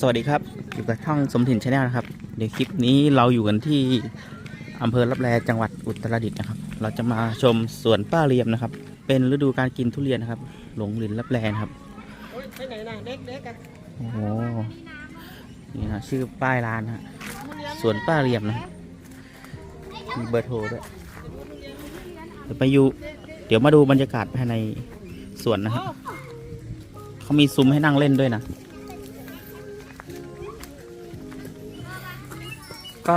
สวัสดีครับอยู่กับช่องสมถิ่นชาแนลนะครับ เดี๋ยวคลิปนี้เราอยู่กันที่อำเภอรับแลจังหวัดอุตรดิตถ์นะครับ เราจะมาชมสวนป้าเรียมนะครับ เป็นฤดูการกินทุเรียนนะครับ หลงหลินรับแลนะครับโอ๊ยไปไหนนะเด็กเด็กกันโอ้โหนี่นะชื่อป้ายร้านฮะสวนป้าเรียมนะมีเบอร์โทรด้วยเดี๋ยวไปอยู่ เดี๋ยวมาดูบรรยากาศภายในสวนนะฮะเขามีซุ้มให้นั่งเล่นด้วยนะ ก็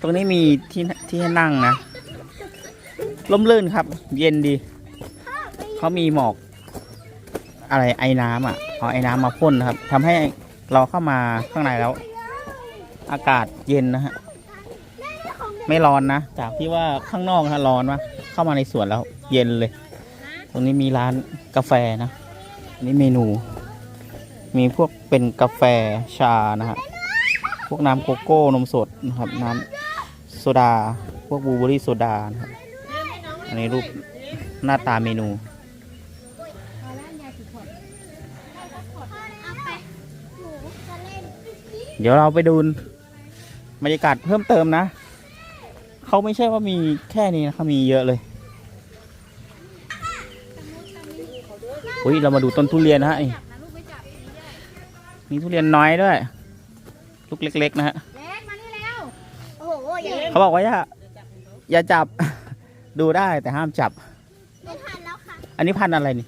ตรงนี้มีที่ที่ให้นั่งนะล่มลื่นครับ เย็นดี เขามีหมอก อะไรไอ้น้ำอะ เอาไอ้น้ำมาพ่นนะครับทำให้เราเข้ามาข้างในแล้ว อากาศเย็นนะฮะ ไม่ร้อนนะ จากที่ว่าข้างนอกฮะร้อนมาเข้ามาในสวนแล้ว เย็นเลย ตรงนี้มีร้านกาแฟนะ นี่เมนู มีพวกเป็นกาแฟชานะฮะพวกน้ำโกโก้นมสดนะครับน้ำโซดา พวกบลูเบอรี่โซดานะครับอันนี้รูปหน้าตาเมนูเดี๋ยวเราไปดูบรรยากาศเพิ่มเติมนะ เขาไม่ใช่ว่ามีแค่นี้นะเขามีเยอะเลย อุ้ยเรามาดูต้นทุเรียนนะฮะ มีทุเรียนน้อยด้วย ลูกเล็ก ๆ นะฮะเล็กมานี่แล้ว โอ้โหอย่าเขาบอกว่าอย่าอย่าจับ ดูได้แต่ห้ามจับ ไม่ทันแล้วค่ะ อันนี้พันธุ์อะไรนี่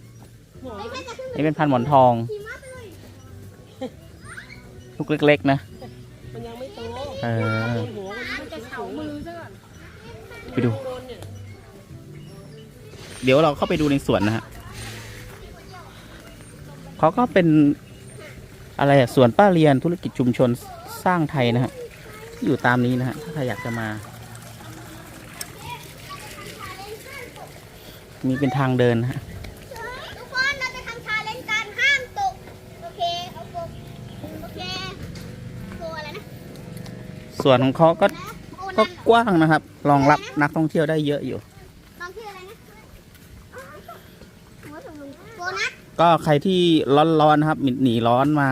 ไม่ใช่จะขึ้นนี่เป็นพันธุ์หมอนทอง ขี่ม้าไปเลยลูกเล็ก ๆ นะ มันยังไม่โตเออโดนหัวมันจะเฉามือซะก่อนไปดูโดนเนี่ยเดี๋ยวเราเข้าไปดูในสวนนะฮะเขาก็เป็น อะไรอะสวนป้าเรียนธุรกิจชุมชนสร้างไทยนะฮะอยู่ตามนี้นะฮะถ้าใครอยากจะมา มีเป็นทางเดินนะฮะทุกคนเราจะทำชาเลนจ์กันห้ามตก โอเคเอาตกโอเคตัวอะไรนะสวนของเขาก็ก็กว้างนะครับ รองรับนักท่องเที่ยวได้เยอะอยู่ น้องชื่ออะไรนะหัวถุงลุง โบนัสก็ใครที่ร้อนๆนะครับหนีร้อนมา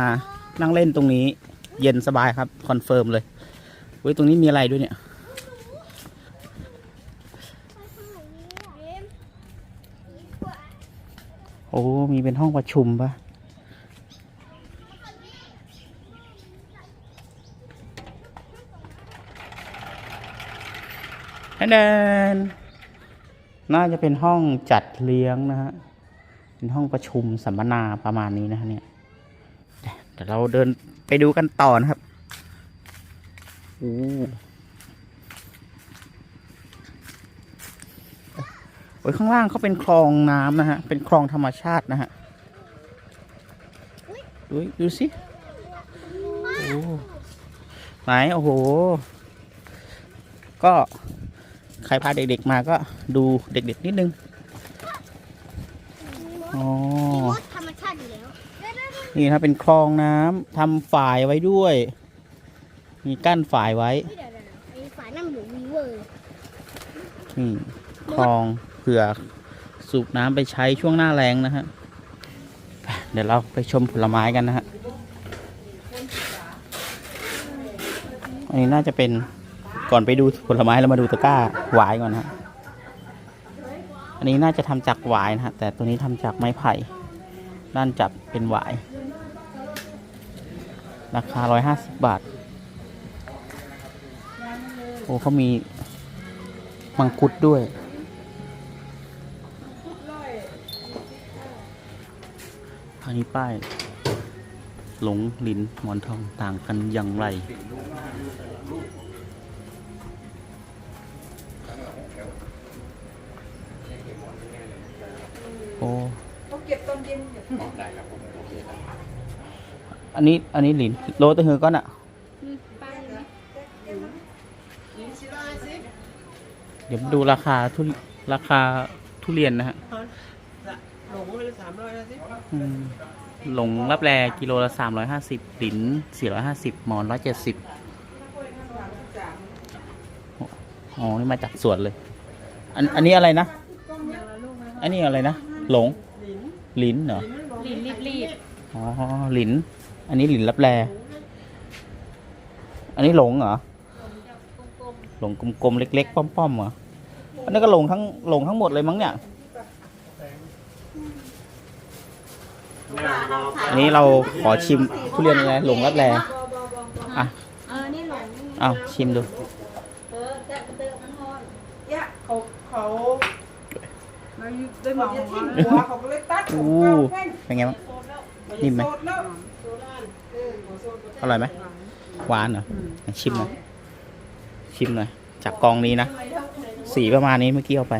นั่งเล่นตรงนี้ เย็นสบายครับคอนเฟิร์มเลยเว้ยตรงนี้มีอะไรด้วยเนี่ย โอ้มีเป็นห้องประชุมปะแอนแดนน่าจะเป็นห้องจัดเลี้ยงนะฮะ เป็นห้องประชุมสัมมนาประมาณนี้นะฮะเนี่ยเดี๋ยวเราเดินไปดูกันต่อนะครับโอ้โอ้ยข้างล่างเขาเป็นคลองน้ำนะฮะ เป็นคลองธรรมชาตินะฮะ ดูดูสิ โอ้ไหนโอ้โห ก็ใครพาเด็กๆมาก็ดูเด็กๆนิดนึง อ๋อ มีมดธรรมชาติอยู่แล้วนี่นะเป็นคลองน้ำทำฝายไว้ด้วย มีกั้นฝายไว้เดี๋ยวๆๆไอ้ฝานั่งอยู่วีเวอร์นี่คลองเผื่อสูบน้ำไปใช้ช่วงหน้าแรงนะฮะไปเดี๋ยวเราไปชมผลไม้กันนะฮะอันนี้น่าจะเป็นก่อนไปดูผลไม้เรามาดูตะกร้าหวายก่อนนะฮะ อันนี้น่าจะทำจากหวายนะฮะแต่ตัวนี้ทำจากไม้ไผ่ด้านจับเป็นหวาย ราคาร้อยห้าสิบบาท โอ้เขามีมังคุดด้วย อันนี้ป้าย หลงลินหมอนทองต่างกันอย่างไร ต้องเก็บตอนเย็นอันนี้อันนี้หลินโลตะเฮือก้อนอะยิงสิได้สิเดี๋ยวมาดูราคาทุราคาทุเรียนนะฮะหลงไปเลยสามร้อยนะสิอืมหลงรับแลกิโลละสามร้อยห้าสิบหลินสี่ร้อยห้าสิบหมอนร้อยเจ็ดสิบอ๋อ นี่มาจากสวนเลย อัน อันนี้อะไรนะ อันนี้อะไรนะ หลงห ลิ้นเหรอลินรีบรีบอ๋อหลินอันนี้หลินรับแลอันนี้หลงเหรอหลงกลมๆเล็ก ๆ ป้อมๆเหรออันนี้ก็หลงทั้งหลงทั้งหมดเลยมั้งเนี่ยอันนี้เราขอชิมทุเรียนอะไรหลงรับแลอะเออ นี่หลงเอาชิมดู เออจะเติมน้ำมันยะเขาเขา ได้มองหัวเขาก็เลยตัดผมเก้าแข้งเป็นไงบ้างนิ่มไหมอร่อยไหมหวานเหรอะชิมหน่อยชิมหน่อยจากกองนี้นะสีประมาณนี้เมื่อกี้เอาไป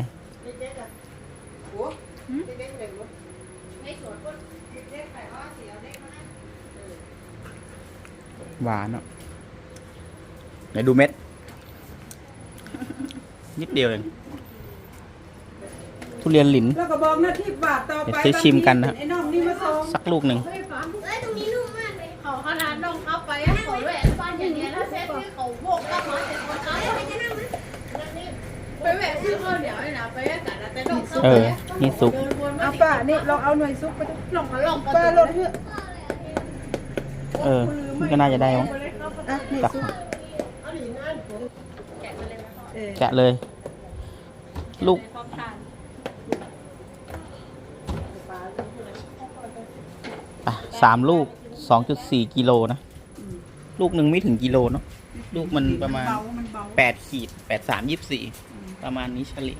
หวานอะไหนดูเม็ด นิดเดียวเอง ทุเรียนหลิน แล้วก็บอกหน้าที่บาทต่อไปเดี๋ยวซื้อชิมกันนะ ไอ้น้องนี่มาส่งสักลูกหนึ่ง เอ้ยตรงนี้นุ่มมากเลยเขาขนาดน้องเข้าไปอะเขาแหวะบ้านอย่างเงี้ยแล้วเซ็ตที่เขาโบกแล้วมาเสร็จคนเขาใครจะนั่งไหมไปแหวะซื้อข้าวเหนียวนี่นะไปแหวะกันนะแต่น้องเข้าเอไปอนี่ซุปเดินวนมาเอาป้านี่ลองเอาหน่วยซุปไปดิลงเขาลงป้ารถเถอะเออนี่ก็น่าจะได้มั้งอะนี่จักซุปแกะมาเลยนะเออแกะเลย ลูกในพร้อมทาน อะ สามลูกสองจุดสี่กิโลนะ ลูกหนึ่งไม่ถึงกิโลเนาะลูกมันประมาณเบามันเบาแปดขีดแปดสามยี่สี่ประมาณนี้เฉลี่ย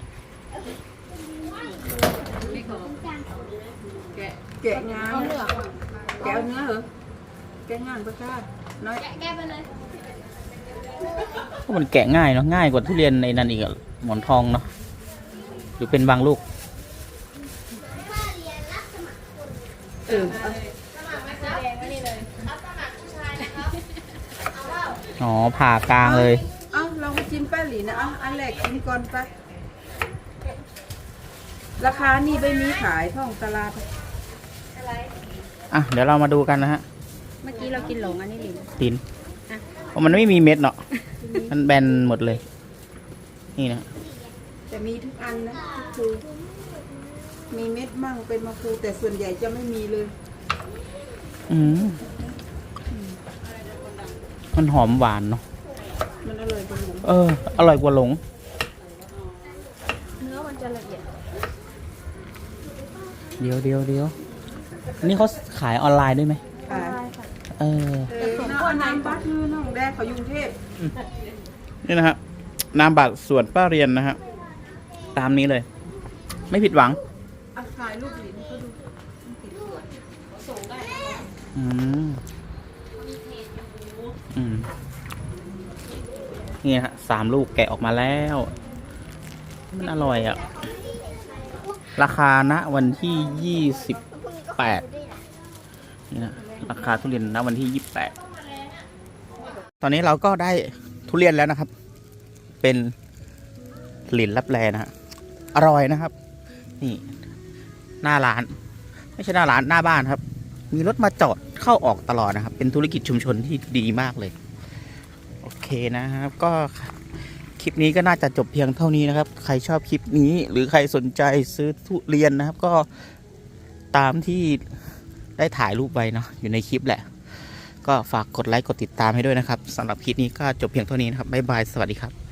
แกะแกะงานเอาเหลือกแกะเอาเนื้อเหรอแกะงานประชาน้อยแกะแกะไปเลยก็มันแกะง่ายเนาะง่ายกว่าทุเรียนในนั้นอีกอะหมอนทองเนาะหรือเป็นบางลูกถ้าเรียนรับสมัครคนเออ อ๋อผ่ากลางเลย เอาลองมาชิมแป้หลีนะเอาอันแรกชิมก่อนไป ราคานี่ไม่มีขายท่องตลาด อะ เดี๋ยวเรามาดูกันนะฮะเมื่อกี้เรากินหลงอันนี้หลินดินอะ เพราะมันไม่มีเม็ดเนาะ มันแบนหมดเลย นี่นะจะมีทุกอันนะคือมีเม็ดมั่งเป็นมะฟูแต่ส่วนใหญ่จะไม่มีเลย อืม มันหอมหวานเนาะมันอร่อยจังหวะเออ อร่อยกว่าหลง เนื้อมันจะละเอียดเดียวเดียวเดียวอันนี้เขาขายออนไลน์ด้วยไหมขายเออเออน้องน้ำบัตรคือน้องแดงเขาอยู่กรุงเทพนี่นะฮะนามบัตรส่วนป้าเรียนนะฮะ ตามนี้เลย ไม่ผิดหวัง อะขายลูกหลินเขาดูมันติดสวยอืม อืม นี่ฮะสามลูกแกะออกมาแล้ว มันอร่อยอะ่ะ ราคาณวันที่ยี่สิบแปดนี่นะราคาทุเรียนณวันที่ยี่สิบแปดตอนนี้เราก็ได้ทุเรียนแล้วนะครับ เป็นหลินรับแลนะฮะอร่อยนะครับ นี่ หน้าร้าน ไม่ใช่หน้าร้านหน้าบ้านครับ มีรถมาจอดเข้าออกตลอดนะครับ เป็นธุรกิจชุมชนที่ดีมากเลย โอเคนะครับก็คลิปนี้ก็น่าจะจบเพียงเท่านี้นะครับ ใครชอบคลิปนี้ หรือใครสนใจซื้อทุเรียนนะครับ ก็ตามที่ได้ถ่ายรูปไว้เนาะอยู่ในคลิปแหละ ก็ฝากกดไลค์กดติดตามให้ด้วยนะครับสำหรับคลิปนี้ก็จบเพียงเท่านี้นะครับบ๊ายบายสวัสดีครับ